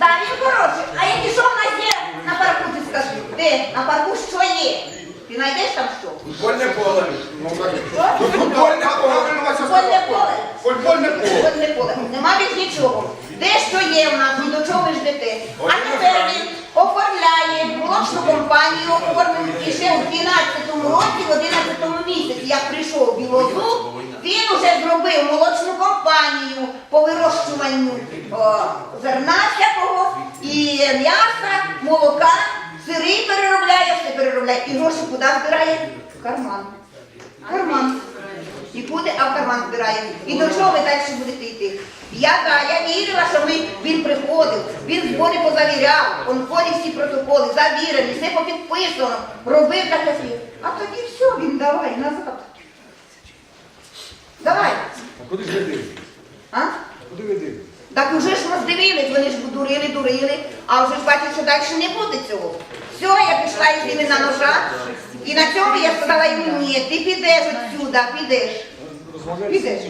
Так, він хороший. А якщо що в нас є на парку, ти скажи. Де? На парку що є? Ти знайдеш там що? Футбольне поле. Футбольне поле. Футбольне поле. Футбольне поле. Футбольне поле. Нема від нічого. Де що є в нас, ні до чого ви ждете. А тепер він оформляє молочну компанію, оформив і ще у 12-му році, в 11-му місяці, як прийшов Білозуб, він уже зробив молочну компанію по вирощуванню о, зерна всякого м'яса, молока, сири переробляє, все переробляє. І гроші куди збирає? В карман. В карман. І буде, а в карман збирає. І до чого ви далі будете йти? Я, да, я вірила, що ми, він приходив, він збори позавіряв, он зборі всі протоколи, завірені, все попідписано, робив таке слід. А тоді все, він давай назад. Давай. А куди ж ви? А? Так уже ж роздивились, вони ж дурили, дурили, а вже ж бачать, що далі не буде цього. Все, я пішла із ними на ножа, і на цьому я сказала йому, ні, ти підеш відсюди, підеш. Підеш.